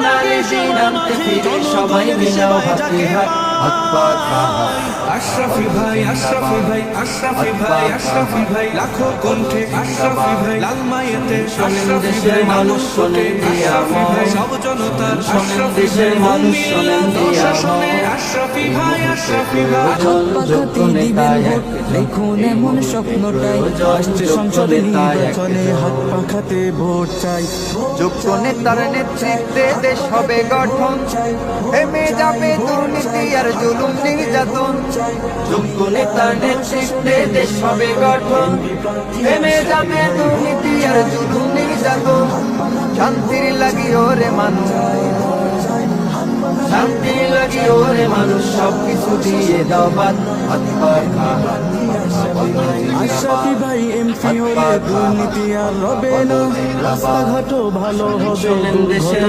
করোনার এই ফিরে সবাই মিলাও হাতে হাত। হাত পা আশরাফি ভাই আশরাফি ভাই আশরাফি ভাই আশরাফি ভাই লাখো কণ্ঠে আশরাফি ভাই লালমাইতে শোনেন দেশের মানুষ শোনেন দিয়া সব জনতার শোনেন দেশের মানুষ শোনেন দিয়া। আশরাফি ভাই। আশরাফি ভাই প্রয়োজন এক দেখুন এমন স্বপ্নটাই আসছে সংসদে নির্বাচনে হাত পাখাতে ভোট চাই। যোগ্য নেতার নেতৃত্বে দেশ হবে গঠন। থেমে যাবে দুর্নীতি আর জুলুম নির্যাতন। যোগ্য নেতার নেতৃত্বে দেশ হবে গঠন। থেমে যাবে দুর্নীতি আর জুলুম নির্যাতন। শান্তির লাগি ওরে মানুষ। মানুষ সবকিছু দিয়ে দাও বাদ। হাত ভাই এমপি হলে দুর্নীতি আর হবে না। রাস্তাঘাটও ভালো হবে